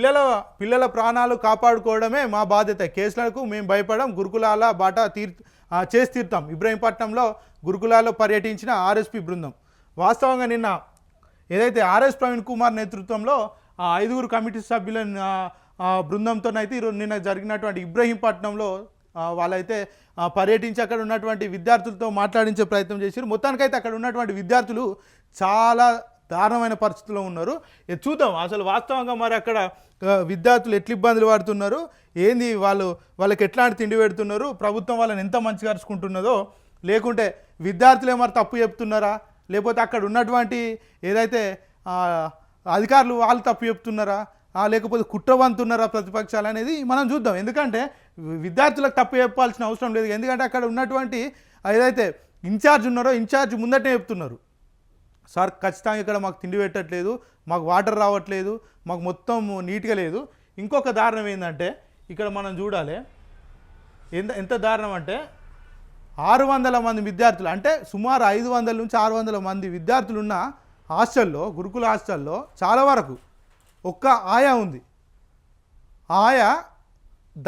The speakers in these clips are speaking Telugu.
పిల్లల పిల్లల ప్రాణాలు కాపాడుకోవడమే మా బాధ్యత. కేసులకు మేము భయపడం గురుకులాల బాట తీర్ చేసి తీర్థం ఇబ్రహీంపట్నంలో గురుకులాల్లో పర్యటించిన ఆర్ఎస్పి బృందం. వాస్తవంగా నిన్న ఏదైతే ఆర్ఎస్ ప్రవీణ్ కుమార్ నేతృత్వంలో ఆ ఐదుగురు కమిటీ సభ్యుల బృందంతోనైతే ఈరోజు నిన్న జరిగినటువంటి ఇబ్రహీంపట్నంలో వాళ్ళైతే పర్యటించి అక్కడ ఉన్నటువంటి విద్యార్థులతో మాట్లాడించే ప్రయత్నం చేశారు మొత్తానికైతే అక్కడ ఉన్నటువంటి విద్యార్థులు చాలా దారుణమైన పరిస్థితుల్లో ఉన్నారు. చూద్దాం అసలు వాస్తవంగా మరి అక్కడ విద్యార్థులు ఎట్ల ఇబ్బందులు పడుతున్నారు? ఏంది వాళ్ళు వాళ్ళకి ఎట్లాంటి తిండి పెడుతున్నారు? ప్రభుత్వం వాళ్ళని ఎంత మంచిగా అరుచుకుంటున్నదో? లేకుంటే విద్యార్థులే మరి తప్పు చెప్తున్నారా? లేకపోతే అక్కడ ఉన్నటువంటి ఏదైతే అధికారులు వాళ్ళు తప్పు చెప్తున్నారా? ఆ, లేకపోతే కుట్రవంతున్నారా ప్రతిపక్షాలు అనేది మనం చూద్దాం. ఎందుకంటే విద్యార్థులకు తప్పు చెప్పాల్సిన అవసరం లేదు. ఎందుకంటే అక్కడ ఉన్నటువంటి ఏదైతే ఇన్ఛార్జ్ ఉన్నారో ఇన్ఛార్జ్ ముందటే చెప్తున్నారు. సార్ ఖచ్చితంగా ఇక్కడ మాకు తిండి పెట్టట్లేదు మాకు వాటర్ రావట్లేదు మాకు మొత్తం నీట్గా లేదు. ఇంకొక దారుణం ఏంటంటే ఇక్కడ మనం చూడాలి. ఎంత ఎంత దారుణం అంటే ఆరు వందల మంది విద్యార్థులు అంటే సుమారు ఐదు వందల నుంచి ఆరు వందల మంది విద్యార్థులు ఉన్న హాస్టల్లో గురుకుల హాస్టల్లో చాలా వరకు ఒక్క ఆయా ఉంది. ఆయా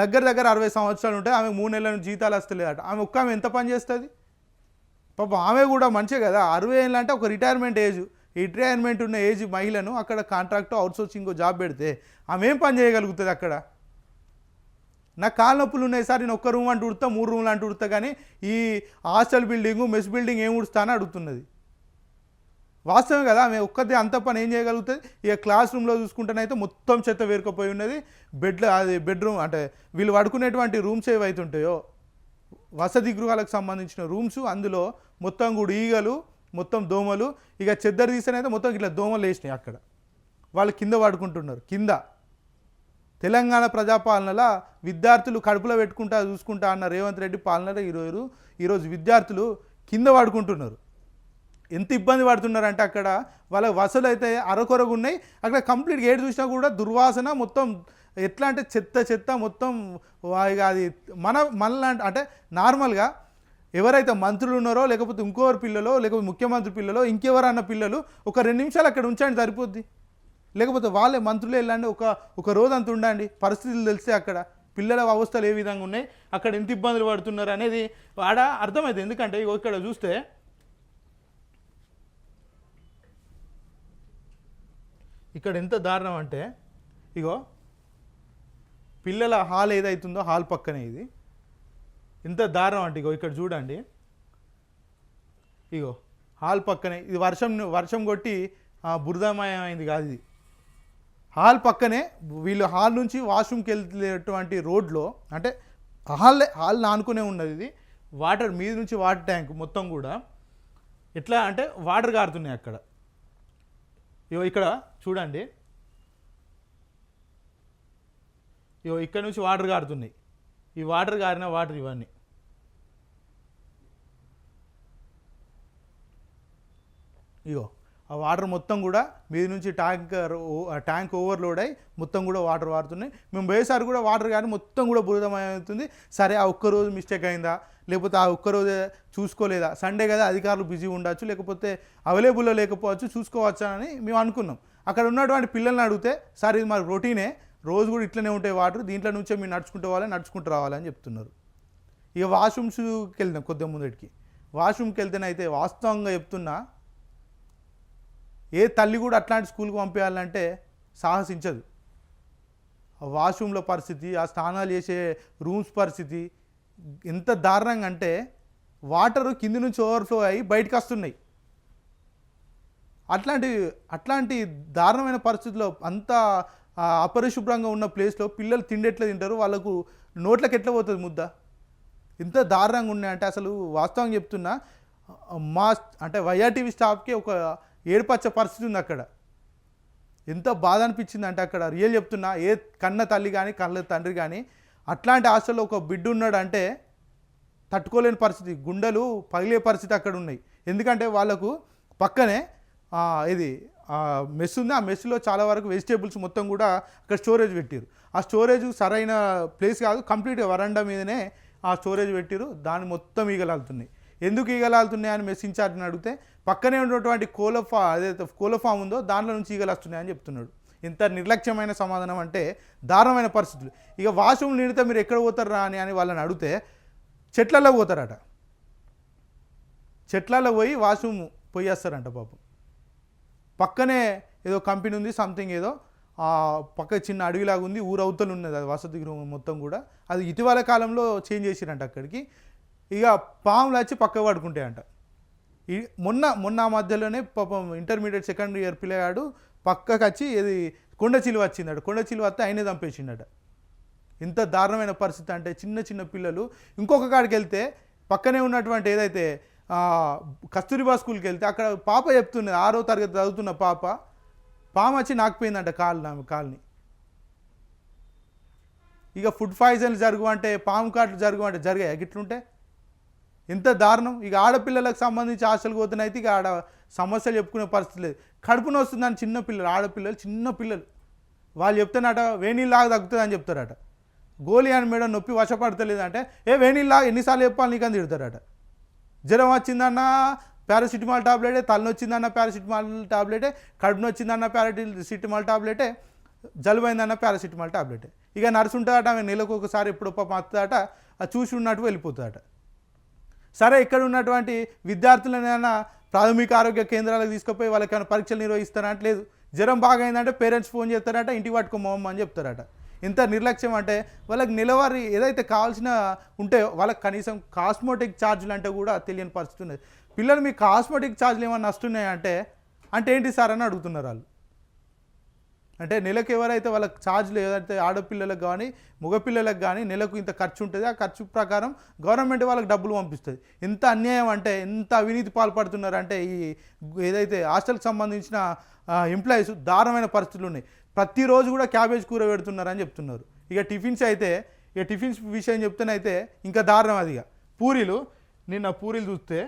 దగ్గర దగ్గర అరవై సంవత్సరాలు ఉంటాయి ఆమె మూడు నెలల నుంచి జీతాలు వస్తలేదట. ఆమె ఒక్క ఆమె ఎంత పని చేస్తుంది? పాప ఆమె కూడా మంచిగా కదా. అరవై ఏళ్ళు అంటే ఒక రిటైర్మెంట్ ఏజ్ రిటైర్మెంట్ ఉన్న ఏజ్ మహిళను అక్కడ కాంట్రాక్ట్ అవుట్సోర్సింగ్ జాబ్ పెడితే ఆమె ఏం పని చేయగలుగుతుంది అక్కడ? నాకు కాళ్ళ నొప్పులు ఉన్నాయి సార్ నేను ఒక్క రూమ్ అంటూ ఉడతా మూడు రూమ్లు అంటూ ఉడతా కానీ ఈ హాస్టల్ బిల్డింగ్ మెస్ బిల్డింగ్ ఏం ఉడుస్తా అడుగుతున్నది. వాస్తవం కదా ఆమె ఒక్కతే అంత పని ఏం చేయగలుగుతుంది? ఇక క్లాస్ రూమ్లో చూసుకుంటేనైతే మొత్తం చెత్త వేరుకపోయి ఉన్నది. బెడ్ అది బెడ్రూమ్ అంటే వీళ్ళు పడుకునేటువంటి రూమ్స్ ఏవైతుంటాయో వసతి గృహాలకు సంబంధించిన రూమ్స్ అందులో మొత్తం కూడా ఈగలు మొత్తం దోమలు ఇక చెద్దరు అయితే మొత్తం ఇట్లా దోమలు వేసినాయి అక్కడ. వాళ్ళు కింద పడుకుంటున్నారు కింద. తెలంగాణ ప్రజాపాలనలో విద్యార్థులు కడుపులో పెట్టుకుంటా చూసుకుంటా అన్న రేవంత్ రెడ్డి పాలనలో ఈరోజు ఈరోజు విద్యార్థులు కింద పడుకుంటున్నారు. ఎంత ఇబ్బంది పడుతున్నారంటే అక్కడ వాళ్ళ వసలు అయితే అరకొరగా ఉన్నాయి అక్కడ కంప్లీట్గా ఏడు చూసినా కూడా దుర్వాసన మొత్తం ఎట్లా అంటే చెత్త చెత్త మొత్తం అది మన మనలాంటి అంటే నార్మల్గా ఎవరైతే మంత్రులు ఉన్నారో లేకపోతే ఇంకోరు పిల్లలో లేకపోతే ముఖ్యమంత్రి పిల్లలో ఇంకెవరన్న పిల్లలు ఒక రెండు నిమిషాలు అక్కడ ఉంచండి సరిపోద్ది. లేకపోతే వాళ్ళే మంత్రులే వెళ్ళండి ఒక ఒక రోజు అంత ఉండండి. పరిస్థితులు తెలిస్తే అక్కడ పిల్లల అవస్థలు ఏ విధంగా ఉన్నాయి అక్కడ ఎంత ఇబ్బందులు పడుతున్నారు అనేది ఆడ అర్థమైంది ఎందుకంటే ఇగో ఇక్కడ చూస్తే ఇక్కడ ఎంత దారుణం అంటే ఇగో పిల్లల హాల్ ఏదైతుందో హాల్ పక్కనే ఇది. ఎంత దారుణం అంటే ఇగో ఇక్కడ చూడండి. ఇగో హాల్ పక్కనే ఇది వర్షం వర్షం కొట్టి బురదమయమైంది కాదు ఇది. హాల్ పక్కనే వీళ్ళు హాల్ నుంచి వాష్రూమ్కి వెళ్ళేటువంటి రోడ్లో అంటే హాల్ హాల్ నానుకునే ఉన్నది ఇది. వాటర్ మీద నుంచి వాటర్ ట్యాంక్ మొత్తం కూడా. ఎట్లా అంటే వాటర్ కారుతున్నాయి అక్కడ. ఇగో ఇక్కడ చూడండి. ఇగో ఇక్కడ నుంచి వాటర్ కారుతున్నాయి ఈ వాటర్ కారిన వాటర్ ఇవన్నీ ఇగో ఆ వాటర్ మొత్తం కూడా మీద నుంచి ట్యాంకర్ ఆ ట్యాంక్ ఓవర్లోడ్ అయి మొత్తం కూడా వాటర్ వాడుతున్నాయి మేము పోయేసారి కూడా వాటర్ కానీ మొత్తం కూడా బురదమవుతుంది. సరే ఆ ఒక్క రోజు మిస్టేక్ అయిందా? లేకపోతే ఆ ఒక్క రోజే చూసుకోలేదా? సండే కదా అధికారులు బిజీ ఉండొచ్చు లేకపోతే అవైలబుల్లో లేకపోవచ్చు చూసుకోవచ్చా అని మేము అనుకున్నాం. అక్కడ ఉన్నటువంటి పిల్లల్ని అడిగితే సార్ ఇది మాకు రొటీనే రోజు కూడా ఇట్లనే ఉంటాయి వాటర్ దీంట్లో నుంచే మీరు నడుచుకుంటూ వాళ్ళని నడుచుకుంటూ రావాలని చెప్తున్నారు. ఇక వాష్రూమ్స్కి వెళ్దాం కొద్దిగా ముందటికి. వాష్రూమ్కి వెళ్తేనైతే వాస్తవంగా చెప్తున్నా ఏ తల్లి కూడా అట్లాంటి స్కూల్కి పంపించాలంటే సాహసించదు. ఆ వాష్రూమ్ల పరిస్థితి ఆ స్నానాలు చేసే రూమ్స్ పరిస్థితి ఎంత దారుణంగా అంటే వాటర్ కింది నుంచి ఓవర్ఫ్లో అయ్యి బయటకు వస్తున్నాయి. అట్లాంటి అట్లాంటి దారుణమైన పరిస్థితుల్లో అంత అపరిశుభ్రంగా ఉన్న ప్లేస్లో పిల్లలు తిండి ఎట్లా తింటారు వాళ్ళకు నోట్లకు ఎట్లా పోతుంది ముద్ద? ఎంత దారుణంగా ఉన్నాయంటే అసలు వాస్తవం చెప్తున్నా మా అంటే వైఆర్టీవీ స్టాఫ్కి ఒక ఏడుపచ్చ పరిస్థితి ఉంది అక్కడ. ఎంత బాధ అనిపించింది అంటే అక్కడ రియల్ చెప్తున్నా ఏ కన్న తల్లి కానీ కన్న తండ్రి కానీ అట్లాంటి హాస్టల్లో ఒక బిడ్డ ఉన్నాడు అంటే తట్టుకోలేని పరిస్థితి గుండెలు పగిలే పరిస్థితి అక్కడ ఉన్నాయి. ఎందుకంటే వాళ్ళకు పక్కనే ఇది మెస్ ఉంది. ఆ మెస్లో చాలా వరకు వెజిటేబుల్స్ మొత్తం కూడా అక్కడ స్టోరేజ్ పెట్టారు. ఆ స్టోరేజ్ సరైన ప్లేస్ కాదు. కంప్లీట్గా వరండా మీదనే ఆ స్టోరేజ్ పెట్టారు. దాన్ని మొత్తం ఈగలాలుతున్నాయి ఎందుకు ఈగలాలుతున్నాయి అని మెస్ ఇన్ఛార్జ్ని అడిగితే పక్కనే ఉన్నటువంటి కోలఫా అదే అదైతే కోళ్ళ ఫామ్ ఉందో దాంట్లో నుంచి ఈగలు వస్తున్నాయని చెప్తున్నాడు. ఇంత నిర్లక్ష్యమైన సమాధానం అంటే దారుణమైన పరిస్థితులు. ఇక వాష్రూమ్ నిండితే మీరు ఎక్కడ పోతారా అని అని వాళ్ళని అడిగితే చెట్లలో పోతారట. చెట్లలో పోయి వాష్రూమ్ పోయేస్తారంట పాపం. పక్కనే ఏదో కంపెనీ ఉంది సంథింగ్ ఏదో. ఆ పక్క చిన్న అడవిలాగా ఉంది ఊరు అవతలు ఉన్నది అది వసతి గృహం మొత్తం కూడా. అది ఇటీవల కాలంలో చేంజ్ చేసిరంట అక్కడికి. ఇక పాములు వచ్చి పక్క పడుకుంటాయంట. ఈ మొన్న మొన్న ఆ మధ్యలోనే పాపం ఇంటర్మీడియట్ సెకండ్ ఇయర్ పిల్లగాడు పక్కకు వచ్చి ఇది కొండ చిలువ వచ్చిందట. కొండ చిలువ వస్తే ఆయనే చంపేసిండట. ఇంత దారుణమైన పరిస్థితి అంటే చిన్న చిన్న పిల్లలు ఇంకొక కాడికి వెళ్తే పక్కనే ఉన్నటువంటి ఏదైతే కస్తూరిబా స్కూల్కి వెళ్తే అక్కడ పాప చెప్తున్నది ఆరో తరగతి చదువుతున్న పాప పాము వచ్చి నాకుపోయిందంట కాలు ఆమె కాల్ని. ఇక ఫుడ్ పాయిజన్లు జరుగు అంటే పాము కాట్లు జరుగు అంటే జరిగాయి? గిట్లుంటే? ఎంత దారుణం. ఇక ఆడపిల్లలకు సంబంధించి ఆశలు పోతున్నాయి అయితే ఇక ఆడ సమస్యలు చెప్పుకునే పరిస్థితి లేదు. కడుపున వస్తుందని చిన్న పిల్లలు ఆడపిల్లలు చిన్న పిల్లలు. వాళ్ళు చెప్తానట వేణీళ్ళలాగా తగ్గుతుంది అని చెప్తారట. గోలి అని మేడం నొప్పి వశపడతలేదంటే ఏ వేణీళ్ళలాగా ఎన్నిసార్లు చెప్పాలి నీకు అని తిడతారట. జ్వరం వచ్చిందన్న పారాసిటమాల్ టాబ్లెటే తలనొచ్చిందన్న పారాసిటమాల్ టాబ్లెటే కడుపు వచ్చిందన్న పారాసిటమాల్ టాబ్లెటే జలుబైందన్న పారాసిటమాల్ టాబ్లెటే. ఇక నర్సు ఉంటుందట ఆమె నెలకు ఒకసారి ఎప్పుడో పాపం వస్తుందట అది చూసి ఉన్నట్టు వెళ్ళిపోతుందట సరే ఇక్కడ ఉన్నటువంటి విద్యార్థులనైనా ప్రాథమిక ఆరోగ్య కేంద్రాలకు తీసుకుపోయి వాళ్ళకి పరీక్షలు నిర్వహిస్తారంటే లేదు. జ్వరం బాగా అయిందంటే పేరెంట్స్ ఫోన్ చేస్తారట ఇంటికి పట్టుకోమమ్మ అని చెప్తారట. ఇంత నిర్లక్ష్యం అంటే వాళ్ళకి నెలవారీ ఏదైతే కావాల్సిన ఉంటే వాళ్ళకి కనీసం కాస్మోటిక్ ఛార్జీలు అంటే కూడా తెలియని పరిస్థితి ఉన్నది. పిల్లలు మీకు కాస్మోటిక్ ఛార్జీలు ఏమైనా వస్తున్నాయా అంటే అంటే ఏంటి సార్ అని అడుగుతున్నారు వాళ్ళు. అంటే నెలకు ఎవరైతే వాళ్ళకి ఛార్జ్లు ఏదైతే ఆడపిల్లలకు కానీ మగపిల్లలకు కానీ నెలకు ఇంత ఖర్చు ఉంటుంది ఆ ఖర్చు ప్రకారం గవర్నమెంట్ వాళ్ళకి డబ్బులు పంపిస్తుంది. ఎంత అన్యాయం అంటే ఎంత అవినీతి పాల్పడుతున్నారు అంటే ఈ ఏదైతే హాస్టల్కి సంబంధించిన ఎంప్లాయీస్ దారుణమైన పరిస్థితులు ఉన్నాయి. ప్రతిరోజు కూడా క్యాబేజ్ కూర పెడుతున్నారని చెప్తున్నారు. ఇక టిఫిన్స్ అయితే ఇక టిఫిన్స్ విషయం చెప్తేనైతే ఇంకా దారుణం అది ఇక. పూరీలు నిన్న పూరీలు చూస్తే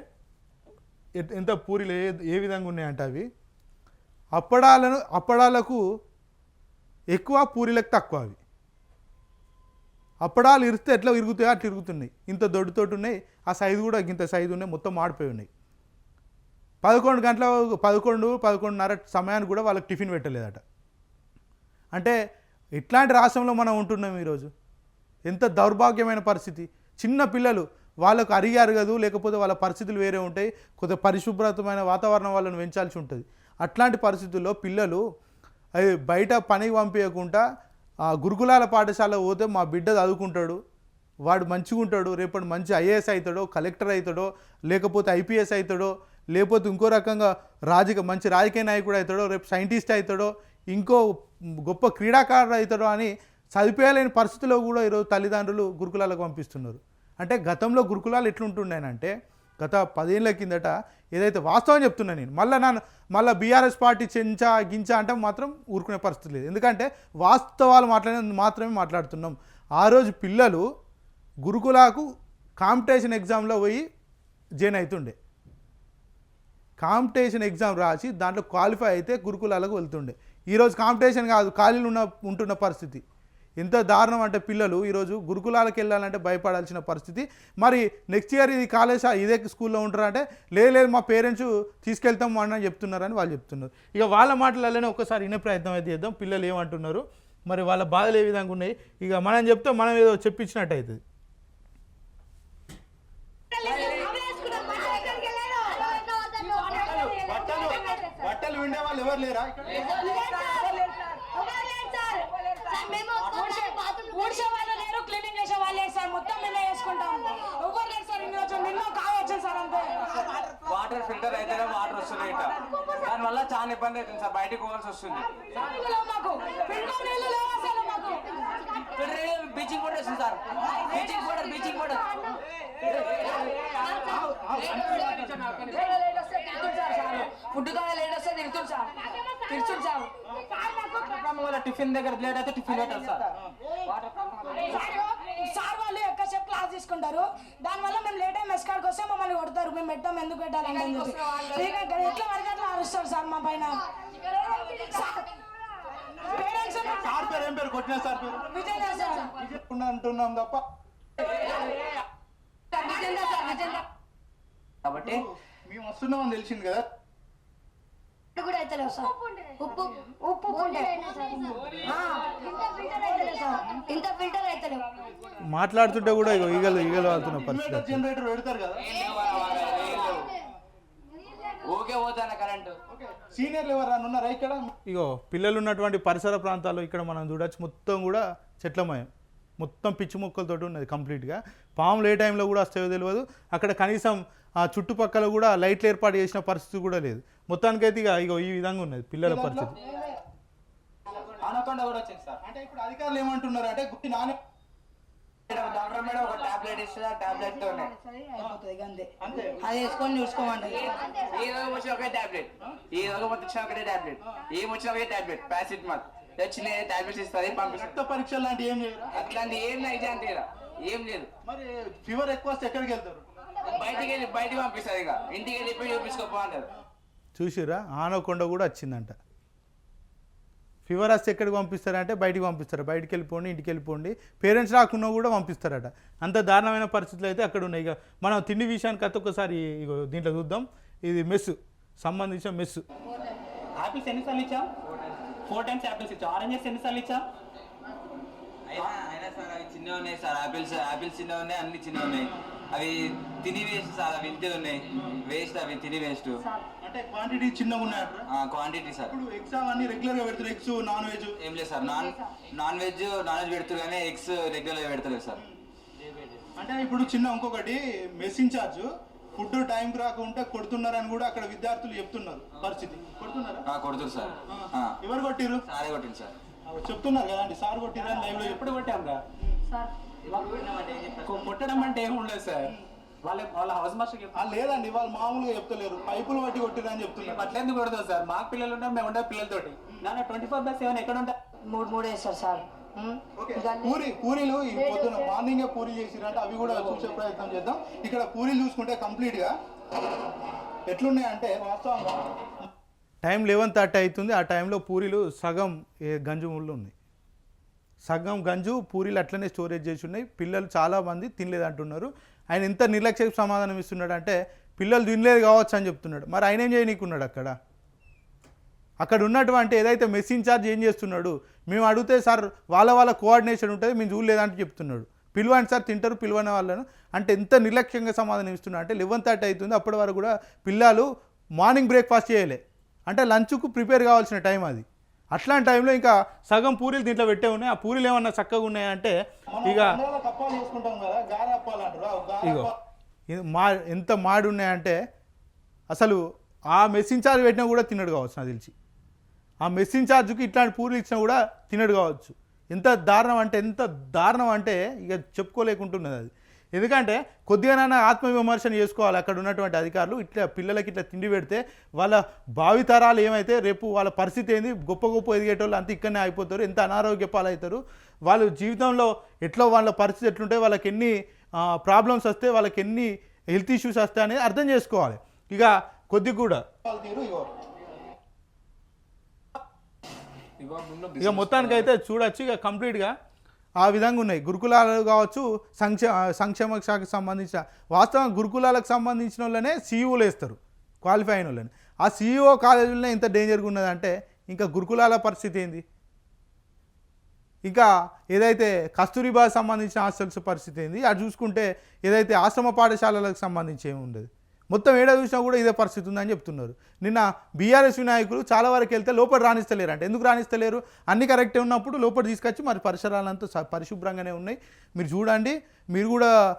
ఎంత పూరీలు ఏ ఏ విధంగా ఉన్నాయంటే అవి? అప్పడాలను అప్పడాలకు ఎక్కువ పూరీలకు తక్కువ అవి. అప్పడాలు ఇరిస్తే ఎట్లా ఇరుగుతాయో అట్లా ఇరుగుతున్నాయి. ఇంత దొడ్డుతోటి ఉన్నాయి ఆ సైజు కూడా ఇంత సైజు ఉన్నాయి మొత్తం మాడిపోయి ఉన్నాయి. పదకొండు గంటల పదకొండు పదకొండున్నర సమయానికి కూడా వాళ్ళకి టిఫిన్ పెట్టలేదట. అంటే ఇట్లాంటి రాష్ట్రంలో మనం ఉంటున్నాం ఈరోజు. ఎంత దౌర్భాగ్యమైన పరిస్థితి. చిన్న పిల్లలు వాళ్ళకు అరిగి అరగదు లేకపోతే వాళ్ళ పరిస్థితులు వేరే ఉంటాయి. కొద్దిగా పరిశుభ్రతమైన వాతావరణం వాళ్ళని పెంచాల్సి ఉంటుంది. అట్లాంటి పరిస్థితుల్లో పిల్లలు అది బయట పనికి పంపించకుండా ఆ గురుకులాల పాఠశాల పోతే మా బిడ్డ చదువుకుంటాడు వాడు మంచిగా ఉంటాడు రేపటి మంచి ఐఏఎస్ అవుతాడో కలెక్టర్ అవుతాడో లేకపోతే ఐపీఎస్ అవుతాడో లేకపోతే ఇంకో రకంగా రాజకీయ మంచి రాజకీయ నాయకుడు అవుతాడో రేపు సైంటిస్ట్ అవుతాడో ఇంకో గొప్ప క్రీడాకారుడు అవుతాడు అని చదివేయలేని పరిస్థితిలో కూడా ఈరోజు తల్లిదండ్రులు గురుకులాలకు పంపిస్తున్నారు. అంటే గతంలో గురుకులాలు ఎట్లుంటుండేనంటే గత పదేళ్ళ కిందట ఏదైతే వాస్తవం చెప్తున్నా నేను మళ్ళీ నన్ను మళ్ళీ బీఆర్ఎస్ పార్టీ చెంచా గించా అంటే మాత్రం ఊరుకునే పరిస్థితి లేదు. ఎందుకంటే వాస్తవాలు మాట్లాడినందుకు మాత్రమే మాట్లాడుతున్నాం. ఆ రోజు పిల్లలు గురుకులాకు కాంపిటీషన్ ఎగ్జామ్లో పోయి జాయిన్ అవుతుండే కాంపిటీషన్ ఎగ్జామ్ రాసి దాంట్లో క్వాలిఫై అయితే గురుకులాలకు వెళ్తుండే. ఈరోజు కాంపిటీషన్ కాదు ఖాళీలు ఉన్న ఉంటున్న పరిస్థితి. ఎంత దారుణం అంటే పిల్లలు ఈరోజు గురుకులాలకు వెళ్ళాలంటే భయపడాల్సిన పరిస్థితి. మరి నెక్స్ట్ ఇయర్ ఇది కాలేజ్ ఇదే స్కూల్లో ఉంటారంటే లేదు లేదు మా పేరెంట్స్ తీసుకెళ్తాం అని చెప్తున్నారని వాళ్ళు చెప్తున్నారు. ఇక వాళ్ళ మాటలలోనే ఒకసారి వినే ప్రయత్నం అయితే చేద్దాం. పిల్లలు ఏమంటున్నారు? మరి వాళ్ళ బాధలు ఏ విధంగా ఉన్నాయి? ఇక మనం చెప్తే మనం ఏదో చెప్పించినట్టు అవుతుంది. బట్టలు బట్టలు వాళ్ళు ఎవరు లేరా ఊడ్చే వాళ్ళు లేరు క్లీనింగ్ చేసే వాళ్ళు లేరు సార్ మొత్తం ఎవరు సార్ ఇన్ని రోజులు నిన్న కావచ్చు సార్ అంతే. వాటర్ ఫిల్టర్ అయితేనే వాటర్ వస్తున్నాయి దానివల్ల చాలా ఇబ్బంది అవుతుంది సార్ బయటకు పోవాల్సి వస్తుంది. మాకు. ఫిల్టర్ నీళ్ళు లేవు అసలు మాకు. బీచింగ్ పౌడర్ వస్తుంది sir. Bleaching powder bleaching powder. Food కాడ లేట్ వస్తే తిరుగుతుంది సార్. తిరుగుతుంది సార్. టిఫిన్ దగ్గర లేట్ అయితే టిఫిన్ పెట్టారు సార్ తీసుకుంటారు దానివల్ల మేము లేట్ అయ్యి మెస్ కాడికి వస్తే మమ్మల్ని కొడతారు. మేము పెట్టాం ఎందుకు పెట్టాలని ఎట్లా పడితే అట్లా అరుస్తారు సార్ మా పైన? సార్ పేరు ఏం పేరు? కొట్టిన సార్ పేరు? సార్. అంటున్నాం తప్ప. కాబట్టి మేము వస్తున్నామని తెలిసింది కదా. కూడా అవుతలేవు సార్. ఉప్పు ఉప్పు ఉండే ఆ, ఇంత ఫిల్టర్ అవుతలేవు మాట్లాడుతుంటే కూడా ఇగో ఈగలు ఈగలు వాళ్తున్న పరిస్థితి. జనరేటర్ జనరేటర్ పెడతారు కదా? ఊకే పోతాన కరెంటు. సీనియర్లు ఎవరు ఉన్నారా ఇక్కడ? ఇగో పిల్లలు ఉన్నటువంటి పరిసర ప్రాంతాల్లో ఇక్కడ మనం చూడొచ్చు. మొత్తం కూడా చెట్లమయం మొత్తం పిచ్చి మొక్కలతోటి ఉన్నది కంప్లీట్గా పాములు ఏ టైంలో కూడా వస్తాయో తెలియదు అక్కడ కనీసం ఆ చుట్టుపక్కల కూడా లైట్లు ఏర్పాటు చేసిన పరిస్థితి కూడా లేదు. మొత్తానికైతే ఇక ఇగో ఈ విధంగా ఉన్నది పిల్లల పరిస్థితి. అనకొండ కూడా వచ్చింది సార్. అంటే ఇప్పుడు అధికారులు ఏమంటున్నారు అంటే గుట్టి నానే మేడం, డాక్టర్ మేడం ఒక టాబ్లెట్ ఇస్తుంది ఆ టాబ్లెట్ తోనే. అది వేసుకొని చూసుకోమండి. ఈ వచ్చిన ఒకే టాబ్లెట్. ఈ వచ్చిన ఒకటే టాబ్లెట్. ఏం వచ్చిన ఒకే టాబ్లెట్. పారాసిటమాల్ చిన్న టాబ్లెట్స్ ఇస్తుంది పంపిస్తుంది రక్త పరీక్ష లాంటివి ఏం అట్లాంటి ఏం నైజా అంటే ఈడ. ఏం లేదు. మరి ఫీవర్ ఎక్కువ వస్తే ఎక్కడికి వెళ్తారు? బయటికి వెళ్ళి బయటికి పంపిస్తుంది ఇక. ఇంటికి వెళ్ళి పోయి చూపించుకోపో అంటారు. చూసిరా ఆనకొండ కూడా వచ్చిందంట. ఫీవర్ వస్తే ఎక్కడికి పంపిస్తారంటే బయటికి పంపిస్తారు. బయటికి వెళ్ళిపోండి ఇంటికి వెళ్ళిపోండి. పేరెంట్స్ రాకున్నా కూడా పంపిస్తారట. అంత దారుణమైన పరిస్థితులు అయితే అక్కడ ఉన్నాయి. ఇక మనం తిండి విషయానికి అయితే ఒకసారి ఇగో దీంట్లో చూద్దాం. ఇది మెస్ సంబంధించిన మెస్ ఆపిల్స్ ఎన్నిసార్లు ఇచ్చాం ఫోర్ టైమ్స్ ఆపిల్స్ ఇచ్చాం ఆరెంజెస్ ఎన్నిసార్లు ఇచ్చాం అయినా సార్ అవి చిన్నగా ఉన్నాయి సార్. ఆపిల్స్ ఆపిల్స్ చిన్నగా ఉన్నాయి అన్ని చిన్నగా ఉన్నాయి అవి తిని వేస్ట్ సార్ అవి ఇంతే ఉన్నాయి. వేస్ట్ అవి తిని వేస్ట్. అంటే క్వాంటిటీ చిన్నగా ఉన్నాయంటారా క్వాంటిటీ సార్. ఇప్పుడు ఎగ్స్ అన్ని రెగ్యులర్గా పెడతారు ఎగ్స్ నాన్ వెజ్? ఏం లేదు sir. Non non veg non veg పెడుతురు కానీ ఎగ్స్ రెగ్యులర్గా పెడతలేదు సార్. అంటే ఇప్పుడు చిన్న ఇంకొకటి మెస్ ఇన్ఛార్జ్ ఫుడ్ టైంకి రాకుంటే కొడుతున్నారని కూడా అక్కడ విద్యార్థులు చెప్తున్నారు. పరిస్థితి. కొడుతున్నారా? కొడుతురు సార్. ఎవరు కొట్టిరు సారే కొట్టింది సార్. చెప్తున్నారు కదండి. సార్ కొట్టిరని లైవ్లో ఎప్పుడు కొట్టాం రా కొట్టడం అంటే ఏమి ఉండదు సార్. వాళ్ళ వాళ్ళ హౌస్ మాస్టర్ లేదండి వాళ్ళు మామూలుగా చెప్తలేరు. పైపులు బట్టి కొట్టిరని చెప్తున్నారు. అట్లెందుకు కొడతాం సార్? మాకు పిల్లలు ఉంటాం మేము ఉండే పిల్లలతోటి. నాన్న ట్వంటీ ఫోర్ బై సెవెన్ ఎక్కడ ఉంటా? మూడు మూడు వేస్తారు సార్. పూరి పూరీలు ఈ పొద్దున మార్నింగ్ పూరి చేసిరంటే అవి కూడా చూసే ప్రయత్నం చేద్దాం. ఇక్కడ పూరీలు చూసుకుంటే కంప్లీట్గా ఎట్లున్నాయంటే వాస్తవంగా టైం లెవెన్ థర్టీ అవుతుంది. ఆ టైంలో పూరీలు సగం ఏ గంజు ముళ్ళు ఉన్నాయి సగం గంజు పూరీలు అట్లనే స్టోరేజ్ చేసి ఉన్నాయి. పిల్లలు చాలామంది తినలేదు అంటున్నారు. ఆయన ఎంత నిర్లక్ష్య సమాధానం ఇస్తున్నాడు అంటే పిల్లలు తినలేదు కావచ్చు అని చెప్తున్నాడు. మరి ఆయన ఏం చేయనీకున్నాడు అక్కడ? అక్కడ ఉన్నటువంటి ఏదైతే మెస్ ఇన్ఛార్జ్ ఏం చేస్తున్నాడు? మేము అడిగితే సార్ వాళ్ళ వాళ్ళ కోఆర్డినేషన్ ఉంటుంది మేము చూడలేదంటే చెప్తున్నాడు. పిలవండి సార్ తింటారు పిలవని వాళ్ళను. అంటే ఎంత నిర్లక్ష్యంగా సమాధానం ఇస్తున్నా అంటే లెవెన్ థర్టీ అవుతుంది. అప్పటి వరకు కూడా పిల్లలు మార్నింగ్ బ్రేక్ఫాస్ట్ చేయలే. అంటే లంచ్కు ప్రిపేర్ కావాల్సిన టైం అది. అట్లాంటి టైంలో ఇంకా సగం పూరీలు దీంట్లో పెట్టే ఉన్నాయి. ఆ పూరీలు ఏమన్నా చక్కగా ఇక అంటారు. ఆ గారె ఇగో మా ఎంత మాడి ఉన్నాయంటే అసలు ఆ మెస్ ఇన్ఛార్జ్ పెట్టినా కూడా తినడు కావచ్చు నాకు తెలిసి. ఆ మెస్ ఇన్ఛార్జ్కి ఇట్లాంటి పూరీలు ఇచ్చినా కూడా తినడు కావచ్చు. ఎంత దారుణం అంటే ఎంత దారుణం అంటే ఇక చెప్పుకోలేకుంటున్నది అది. ఎందుకంటే కొద్దిగానైనా ఆత్మవిమర్శన చేసుకోవాలి. అక్కడ ఉన్నటువంటి అధికారులు ఇట్లా పిల్లలకి ఇట్లా తిండి పెడితే వాళ్ళ భావితరాలు ఏమైతే రేపు వాళ్ళ పరిస్థితి ఏంది? గొప్ప గొప్ప ఎదిగేటోళ్ళు అంత ఇక్కడనే అయిపోతారు. ఎంత అనారోగ్య పాలవుతారు? వాళ్ళు జీవితంలో ఎట్లా వాళ్ళ పరిస్థితి ఎట్లుంటే వాళ్ళకి ఎన్ని ప్రాబ్లమ్స్ వస్తే వాళ్ళకి ఎన్ని హెల్త్ ఇష్యూస్ వస్తాయి అనేది అర్థం చేసుకోవాలి. ఇక కొద్ది కూడా. ఇక మొత్తానికి అయితే చూడొచ్చు. ఇక కంప్లీట్గా ఆ విధంగా ఉన్నాయి. గురుకులాలు కావచ్చు సంక్షే సంక్షేమ శాఖకు సంబంధించిన వాస్తవం గురుకులాలకు సంబంధించిన వాళ్ళనే సీఈఓలు వేస్తారు. క్వాలిఫై అయిన వాళ్ళని. ఆ సీఈఓ కాలేజీలోనే ఇంత డేంజర్గా ఉన్నదంటే ఇంకా గురుకులాల పరిస్థితి ఏంది? ఇంకా ఏదైతే కస్తూరిబా సంబంధించిన హాస్టల్స్ పరిస్థితి ఏంది అది చూసుకుంటే ఏదైతే ఆశ్రమ పాఠశాలలకు సంబంధించి ఏమి ఉండదు మొత్తం ఏడ చూసినా కూడా ఇదే పరిస్థితి ఉందని చెప్తున్నారు. నిన్న బీఆర్ఎస్ నాయకులు చాలా వరకు వెళ్తే లోపల రాణిస్తలేరు అంటే ఎందుకు రాణిస్తలేరు? అన్ని కరెక్టే ఉన్నప్పుడు లోపల తీసుకొచ్చి మరి పరిసరాలంతా స- పరిశుభ్రంగానే ఉన్నాయి. మీరు చూడండి మీరు కూడా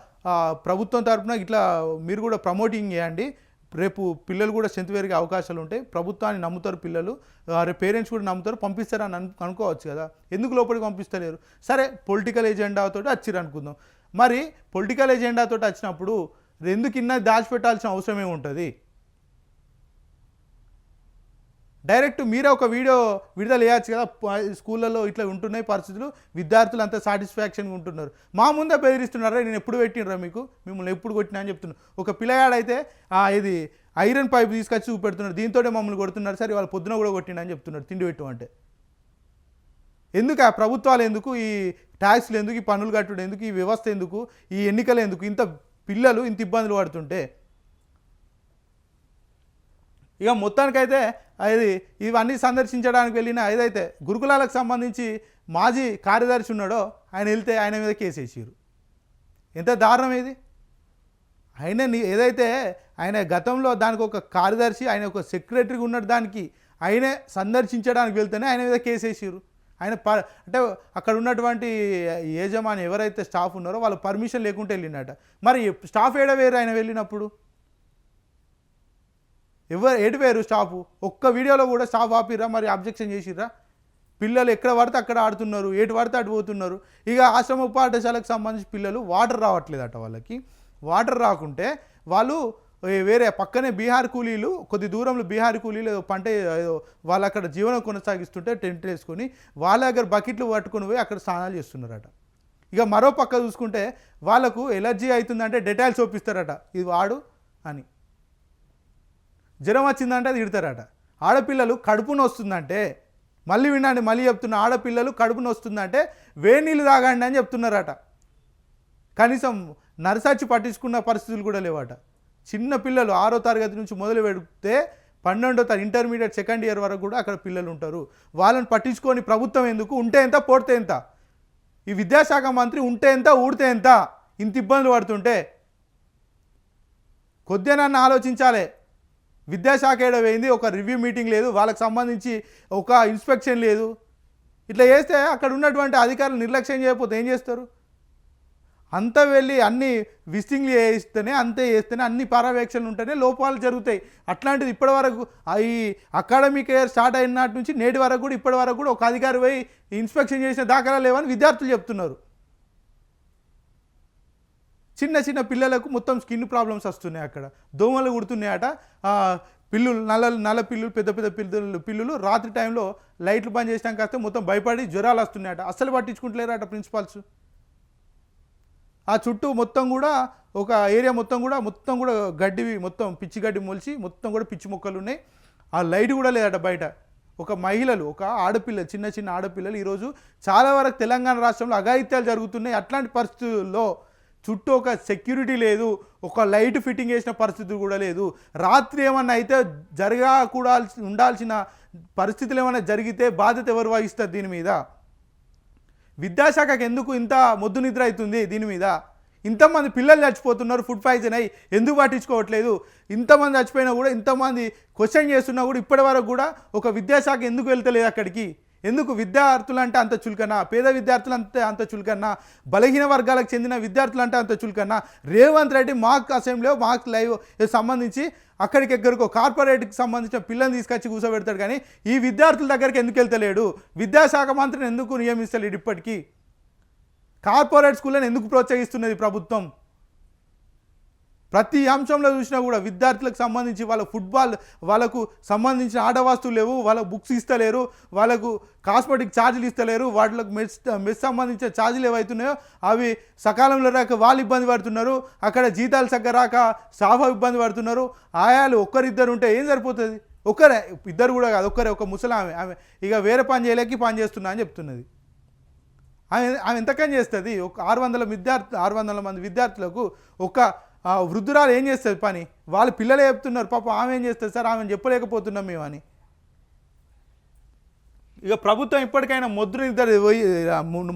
ప్రభుత్వం తరఫున ఇట్లా మీరు కూడా ప్రమోటింగ్ చేయండి. రేపు పిల్లలు కూడా స్ట్రెంత్ పెరిగే అవకాశాలు ఉంటాయి. ప్రభుత్వాన్ని నమ్ముతారు పిల్లలు. రేపు పేరెంట్స్ కూడా నమ్ముతారు. పంపిస్తారని అను అనుకోవచ్చు కదా. ఎందుకు లోపలికి పంపిస్తలేరు? సరే పొలిటికల్ ఎజెండాతో వచ్చిరు అనుకుందాం. మరి పొలిటికల్ ఎజెండాతో వచ్చినప్పుడు ఎందుకు ఇన్న దాచిపెట్టాల్సిన అవసరమే ఉంటుంది. డైరెక్ట్ మీరే ఒక వీడియో విడుదల చేయొచ్చు కదా. స్కూళ్ళలో ఇట్లా ఉంటున్నాయి పరిస్థితులు విద్యార్థులు అంత సాటిస్ఫాక్షన్గా ఉంటున్నారు. మా ముందే బెదిరిస్తున్నారా నేను ఎప్పుడు పెట్టినరా మీకు? మిమ్మల్ని ఎప్పుడు కొట్టినా అని చెప్తున్నాను ఒక పిల్లగాడైతే ఇది ఐరన్ పైప్ తీసుకొచ్చి చూపెడుతున్నారు దీంతో మమ్మల్ని కొడుతున్నారు. సరే వాళ్ళ పొద్దున కూడా కొట్టిండు అని చెప్తున్నారు తిండి పెట్టు అంటే. ఎందుకు ఆ ప్రభుత్వాలు ఎందుకు? ఈ ట్యాక్స్లు ఎందుకు? ఈ పన్నులు కట్టుడు ఎందుకు? ఈ వ్యవస్థ ఎందుకు? ఈ ఎన్నికలు ఎందుకు? ఇంత పిల్లలు ఇంత ఇబ్బందులు పడుతుంటే ఇక మొత్తానికైతే అది ఇవన్నీ సందర్శించడానికి వెళ్ళిన ఏదైతే గురుకులాలకు సంబంధించి మాజీ కార్యదర్శి ఉన్నాడో ఆయన వెళ్తే ఆయన మీద కేసు వేసారు ఎంత దారుణం ఇది? ఆయన ఏదైతే ఆయన గతంలో దానికి ఒక కార్యదర్శి ఆయన ఒక సెక్రటరీగా ఉన్నాడు దానికి ఆయనే సందర్శించడానికి వెళ్తేనే ఆయన మీద కేసు వేసారు ఆయన ప అంటే అక్కడ ఉన్నటువంటి యజమాని ఎవరైతే స్టాఫ్ ఉన్నారో వాళ్ళు పర్మిషన్ లేకుంటే వెళ్ళినట మరి స్టాఫ్ ఏడ వేరు ఆయన వెళ్ళినప్పుడు? ఎవరు ఎటు వేరు స్టాఫ్ ఒక్క వీడియోలో కూడా స్టాఫ్ ఆపిర్రా మరి అబ్జెక్షన్ చేసిర్రా? పిల్లలు ఎక్కడ పడితే అక్కడ ఆడుతున్నారు ఎటు పడితే అటు పోతున్నారు. ఇక ఆశ్రమ పాఠశాలకు సంబంధించి పిల్లలు వాటర్ రావట్లేదట వాళ్ళకి. వాటర్ రాకుంటే వాళ్ళు వేరే పక్కనే బీహార్ కూలీలు కొద్ది దూరంలో బీహార్ కూలీలు పంట వాళ్ళు అక్కడ జీవనం కొనసాగిస్తుంటే టెంట్ వేసుకొని వాళ్ళ దగ్గర బకెట్లు పట్టుకొని పోయి అక్కడ స్నానాలు చేస్తున్నారట. ఇక మరో పక్క చూసుకుంటే వాళ్ళకు ఎలర్జీ అవుతుందంటే డెటాయిల్ చూపిస్తారట ఇది వాడు అని. జ్వరం వచ్చిందంటే అది ఇడతారట ఆడపిల్లలు కడుపున వస్తుందంటే మళ్ళీ వినండి మళ్ళీ చెప్తున్న ఆడపిల్లలు కడుపున వస్తుందంటే వేడి నీళ్ళు తాగండి అని చెప్తున్నారట. కనీసం నరసాచి పట్టించుకున్న పరిస్థితులు కూడా లేవట. చిన్న పిల్లలు ఆరో తరగతి నుంచి మొదలు పెడితే పన్నెండో తరగతి ఇంటర్మీడియట్ సెకండ్ ఇయర్ వరకు కూడా అక్కడ పిల్లలు ఉంటారు. వాళ్ళని పట్టించుకొని ప్రభుత్వం ఎందుకు? ఉంటే ఎంత పోడితే ఎంత? ఈ విద్యాశాఖ మంత్రి ఉంటే ఎంత ఊడితే ఎంత? ఇంత ఇబ్బందులు పడుతుంటే కొద్దిగా ఆలోచించాలి. విద్యాశాఖ ఏడ పోయింది? ఒక రివ్యూ మీటింగ్ లేదు. వాళ్ళకి సంబంధించి ఒక ఇన్స్పెక్షన్ లేదు. ఇట్లా చేస్తే అక్కడ ఉన్నటువంటి అధికారులు నిర్లక్ష్యం చేయకపోతే ఏం చేస్తారు? అంత వెళ్ళి అన్ని విసింగ్లు చేస్తేనే అంతే వేస్తేనే అన్ని పర్యవేక్షణలు ఉంటేనే లోపాలు జరుగుతాయి. అట్లాంటిది ఇప్పటివరకు వరకు ఈ అకాడమిక్ ఇయర్ స్టార్ట్ అయిన నాటి నుంచి నేటి వరకు కూడా ఇప్పటి వరకు కూడా ఒక అధికారి పోయి ఇన్స్పెక్షన్ చేసిన దాఖలా లేవని విద్యార్థులు చెప్తున్నారు. చిన్న చిన్న పిల్లలకు మొత్తం స్కిన్ ప్రాబ్లమ్స్ వస్తున్నాయి అక్కడ. దోమలు కుడుతున్నాయట. పిల్లులు నల్ల నల్ల పిల్లులు పెద్ద పెద్ద పిల్లులు పిల్లులు రాత్రి టైంలో లైట్లు బంద్ చేసినాక వస్తే మొత్తం భయపడి జ్వరాలు వస్తున్నాయట. అస్సలు పట్టించుకుంటలేరట ప్రిన్సిపాల్స్. ఆ చుట్టూ మొత్తం కూడా ఒక ఏరియా మొత్తం కూడా మొత్తం కూడా గడ్డివి మొత్తం పిచ్చి గడ్డి మొలిచి మొత్తం కూడా పిచ్చి మొక్కలు ఉన్నాయి. ఆ లైట్ కూడా లేదట బయట. ఒక మహిళలు ఒక ఆడపిల్ల చిన్న చిన్న ఆడపిల్లలు ఈరోజు చాలా వరకు తెలంగాణ రాష్ట్రంలో అఘాయిత్యాలు జరుగుతున్నాయి అట్లాంటి పరిస్థితుల్లో. చుట్టూ ఒక సెక్యూరిటీ లేదు ఒక లైట్ ఫిట్టింగ్ చేసిన పరిస్థితి కూడా లేదు. రాత్రి ఏమన్నా అయితే జరగకూడాల్సి ఉండాల్సిన పరిస్థితులు ఏమైనా జరిగితే బాధ్యత ఎవరు వహిస్తారు దీని మీద? విద్యాశాఖకి ఎందుకు ఇంత మొద్దు నిద్ర అవుతుంది దీని మీద? ఇంతమంది పిల్లలు చచ్చిపోతున్నారు ఫుడ్ పాయిజన్ అయ్యి ఎందుకు పట్టించుకోవట్లేదు? ఇంతమంది చచ్చిపోయినా కూడా ఇంతమంది క్వశ్చన్ చేస్తున్నా కూడా ఇప్పటి వరకు కూడా ఒక విద్యాశాఖ ఎందుకు వెళ్తలేదు అక్కడికి? ఎందుకు విద్యార్థులు అంటే అంత చులకనా? పేద విద్యార్థులు అంతే అంత చులకన్నా బలహీన వర్గాలకు చెందిన విద్యార్థులు అంటే అంత చులకన్నా రేవంత్ రెడ్డి మాక్ అసెంబ్లీలో మాక్ లైవ్ సంబంధించి అక్కడికి ఎక్కడికో కార్పొరేట్కి సంబంధించిన పిల్లల్ని తీసుకొచ్చి కూర్చోబెడతాడు కానీ ఈ విద్యార్థుల దగ్గరికి ఎందుకు వెళ్తలేడు? విద్యాశాఖ మంత్రిని ఎందుకు నియమిస్తలేడు ఇప్పటికీ? కార్పొరేట్ స్కూళ్ళని ఎందుకు ప్రోత్సహిస్తున్నది ప్రభుత్వం? ప్రతి అంశంలో చూసినా కూడా విద్యార్థులకు సంబంధించి వాళ్ళ ఫుట్బాల్ వాళ్ళకు సంబంధించిన ఆట వస్తువులు లేవు వాళ్ళ బుక్స్ ఇస్తలేరు వాళ్ళకు కాస్మెటిక్ ఛార్జీలు ఇస్తలేరు వాళ్ళకు మెస్ మెస్ సంబంధించిన ఛార్జీలు ఏవైతున్నాయో అవి సకాలంలో రాక వాళ్ళు ఇబ్బంది పడుతున్నారు అక్కడ జీతాలు సగ్గ రాక స్టాఫ్ ఇబ్బంది పడుతున్నారు. ఆయాలు ఒక్కరిద్దరు ఉంటే ఏం సరిపోతుంది? ఒక్కరే ఇద్దరు కూడా కాదు ఒక్కరే ఒక ముసలామె ఆమె ఇక వేరే పని చేయలేక పని చేస్తున్నా అని చెప్తున్నది. ఆమె ఆమె ఎంతకని చేస్తుంది? ఒక ఆరు వందల విద్యార్థి ఆరు వందల మంది విద్యార్థులకు ఒక వృద్ధురాలు ఏం చేస్తుంది పని? వాళ్ళ పిల్లలే చెప్తున్నారు పాప ఆమె ఏం చేస్తుంది? సార్ ఆమెను చెప్పలేకపోతున్నాం మేము అని. ఇక ప్రభుత్వం ఇప్పటికైనా మొద్దు నిద్ర పోయి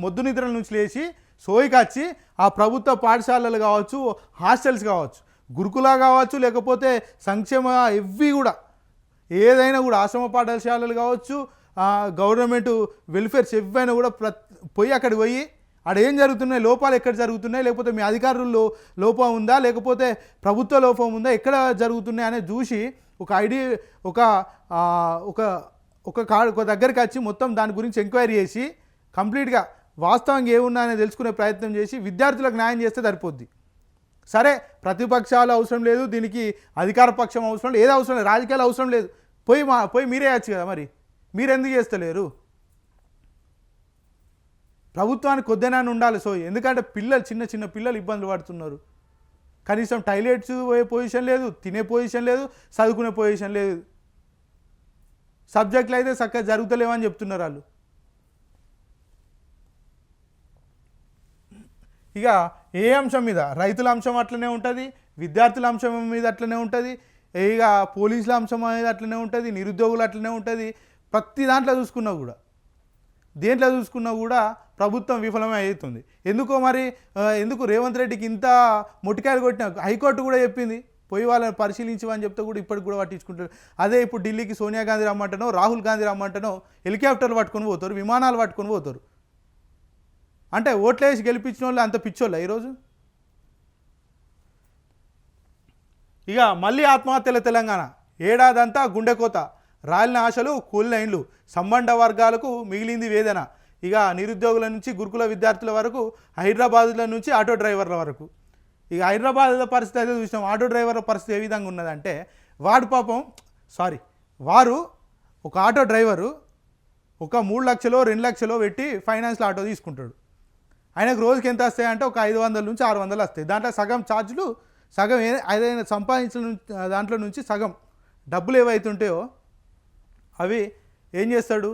మొద్దు నిద్రల నుంచి లేచి సోయికొచ్చి ఆ ప్రభుత్వ పాఠశాలలు కావచ్చు హాస్టల్స్ కావచ్చు గురుకులా కావచ్చు లేకపోతే సంక్షేమ ఇవి కూడా ఏదైనా కూడా ఆశ్రమ పాఠశాలలు కావచ్చు గవర్నమెంట్ వెల్ఫేర్స్ ఎవైనా కూడా ప్ర పోయి అక్కడికి పోయి ఆడ ఏం జరుగుతున్నాయి? లోపాలు ఎక్కడ జరుగుతున్నాయి? లేకపోతే మీ అధికారుల్లో లోపం ఉందా? లేకపోతే ప్రభుత్వ లోపం ఉందా? ఎక్కడ జరుగుతున్నాయి? అనేది చూసి ఒక ఐడి ఒక ఒక ఒక కా ఒక దగ్గరికి వచ్చి మొత్తం దాని గురించి ఎంక్వైరీ చేసి కంప్లీట్గా వాస్తవంగా ఏమున్నా అనేది తెలుసుకునే ప్రయత్నం చేసి విద్యార్థులకు న్యాయం చేస్తే సరిపోద్ది. సరే ప్రతిపక్షాలు అవసరం లేదు దీనికి అధికార పక్షం అవసరం లేదు ఏది అవసరం లేదు రాజకీయాలు అవసరం లేదు. పోయి మా పోయి మీరే వచ్చు కదా మరి. మీరు ఎందుకు చేస్తలేరు? ప్రభుత్వానికి కొద్దినా ఉండాలి. సో ఎందుకంటే పిల్లలు చిన్న చిన్న పిల్లలు ఇబ్బందులు పడుతున్నారు. కనీసం టైలెట్స్ పోయే పొజిషన్ లేదు తినే పొజిషన్ లేదు చదువుకునే పొజిషన్ లేదు. సబ్జెక్టులు అయితే చక్కగా జరుగుతలేవని చెప్తున్నారు వాళ్ళు. ఇక ఏ అంశం మీద? రైతుల అంశం అట్లనే ఉంటుంది విద్యార్థుల అంశం మీద అట్లనే ఉంటుంది ఇక పోలీసుల అంశం అనేది అట్లనే ఉంటుంది నిరుద్యోగులు అట్లనే ఉంటుంది. ప్రతి దాంట్లో చూసుకున్నా కూడా దేంట్లో చూసుకున్నా కూడా ప్రభుత్వం విఫలమే అవుతుంది. ఎందుకో మరి ఎందుకు రేవంత్ రెడ్డికి ఇంత మొటికాయలు కొట్టిన? హైకోర్టు కూడా చెప్పింది పోయి వాళ్ళని పరిశీలించమని చెప్తే కూడా ఇప్పటికి కూడా పట్టించుకుంటారు అదే ఇప్పుడు ఢిల్లీకి సోనియా గాంధీ రమ్మంటనో రాహుల్ గాంధీ రమ్మంటనో హెలికాప్టర్లు పట్టుకొని పోతారు విమానాలు పట్టుకొని పోతారు. అంటే ఓట్లేసి గెలిపించిన వాళ్ళు అంత పిచ్చోళ్ళ ఈరోజు? ఇక మళ్ళీ ఆత్మహత్యల తెలంగాణ. ఏడాదంతా గుండెకోత రాలిన ఆశలు కూలిన ఇండ్లు. సంబంధ వర్గాలకు మిగిలింది వేదన. ఇక నిరుద్యోగుల నుంచి గురుకుల విద్యార్థుల వరకు హైదరాబాదుల నుంచి ఆటో డ్రైవర్ల వరకు. ఇక హైదరాబాద్ పరిస్థితి అయితే చూసినాం. ఆటో డ్రైవర్ల పరిస్థితి ఏ విధంగా ఉన్నదంటే వాడు పాపం సారీ వారు ఒక ఆటో డ్రైవరు ఒక మూడు లక్షలో రెండు లక్షలో పెట్టి ఫైనాన్స్లో ఆటో తీసుకుంటాడు. ఆయనకు రోజుకి ఎంత వస్తాయి అంటే ఒక ఐదు వందల నుంచి ఆరు వందలు వస్తాయి. దాంట్లో సగం ఛార్జీలు సగం ఏ ఏదైనా సంపాదించిన దాంట్లో నుంచి సగం డబ్బులు ఏవైతుంటాయో అవి ఏం చేస్తాడు?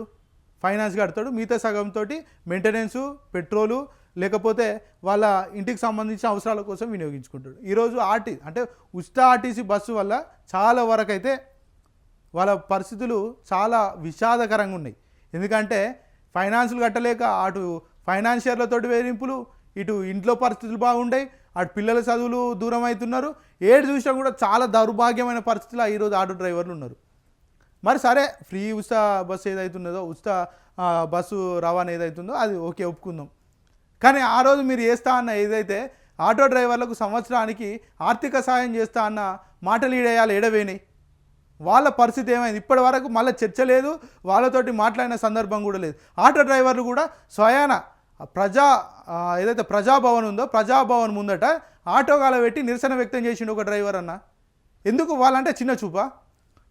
ఫైనాన్స్ కడతాడు. మిగతా సగంతో మెయింటెనెన్సు పెట్రోలు లేకపోతే వాళ్ళ ఇంటికి సంబంధించిన అవసరాల కోసం వినియోగించుకుంటాడు. ఈరోజు ఆర్టీ అంటే ఉచిత ఆర్టీసీ బస్సు వల్ల చాలా వరకు అయితే వాళ్ళ పరిస్థితులు చాలా విషాదకరంగా ఉన్నాయి. ఎందుకంటే ఫైనాన్సులు కట్టలేక అటు ఫైనాన్షియర్లతో వేధింపులు ఇటు ఇంట్లో పరిస్థితులు బాగుంటాయి అటు పిల్లల చదువులు దూరం అవుతున్నారు. ఏడు చూసినా కూడా చాలా దౌర్భాగ్యమైన పరిస్థితులు ఈరోజు ఆటో డ్రైవర్లు ఉన్నారు. మరి సరే ఫ్రీ ఉచిత బస్సు ఏదైతున్నదో ఉచిత బస్సు రవాణా ఏదైతుందో అది ఓకే ఒప్పుకుందాం. కానీ ఆ రోజు మీరు చేస్తా అన్న ఏదైతే ఆటో డ్రైవర్లకు సంవత్సరానికి ఆర్థిక సాయం చేస్తా అన్న మాటలు ఈడేయాలి ఎడవేని వాళ్ళ పరిస్థితి ఏమైంది? ఇప్పటి వరకు మళ్ళీ చర్చ లేదు వాళ్ళతోటి మాట్లాడిన సందర్భం కూడా లేదు. ఆటో డ్రైవర్లు కూడా స్వయాన ప్రజా ఏదైతే ప్రజాభవన్ ఉందో ప్రజాభవన్ ముందట ఆటోగాల పెట్టి నిరసన వ్యక్తం చేసిండు ఒక డ్రైవర్ అన్న. ఎందుకు? వాళ్ళంటే చిన్న చూపా.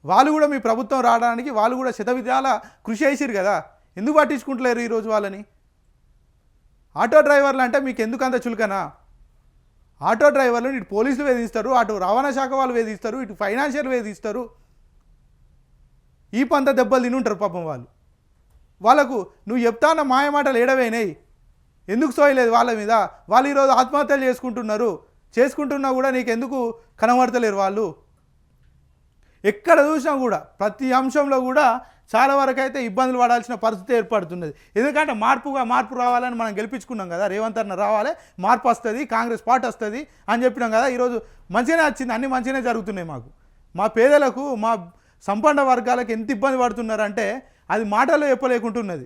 వాళ్ళు కూడా మీ ప్రభుత్వం రావడానికి వాళ్ళు కూడా శతవిధాల కృషి చేసిరు కదా. ఎందుకు పట్టించుకుంటలేరు ఈరోజు వాళ్ళని? ఆటో డ్రైవర్లు అంటే మీకు ఎందుకు అంత చులకనా? ఆటో డ్రైవర్లు ఇటు పోలీసులు వేధిస్తారు అటు రవాణా శాఖ వాళ్ళు వేధిస్తారు ఇటు ఫైనాన్షియల్ వేధిస్తారు. ఈ పంత దెబ్బలు తిని ఉంటారు పాపం వాళ్ళు. వాళ్ళకు నువ్వు చెప్తాన్న మాయమాటలు ఏడవైనాయి. ఎందుకు సోయలేదు వాళ్ళ మీద? వాళ్ళు ఈరోజు ఆత్మహత్యలు చేసుకుంటున్నారు. చేసుకుంటున్నా కూడా నీకు ఎందుకు కనబడతలేరు వాళ్ళు? ఎక్కడ చూసినా కూడా ప్రతి అంశంలో కూడా చాలా వరకు అయితే ఇబ్బందులు పడాల్సిన పరిస్థితి ఏర్పడుతున్నది. ఎందుకంటే మార్పుగా మార్పు రావాలని మనం గెలిపించుకున్నాం కదా రేవంత్ అన్న రావాలి మార్పు వస్తుంది కాంగ్రెస్ పార్టీ వస్తుంది అని చెప్పినాం కదా ఈరోజు మంచిగానే వచ్చింది అన్ని మంచిగానే జరుగుతున్నాయి మాకు. మా పేదలకు మా సంపన్న వర్గాలకు ఎంత ఇబ్బంది పడుతున్నారంటే అది మాటల్లో చెప్పలేకుంటున్నది.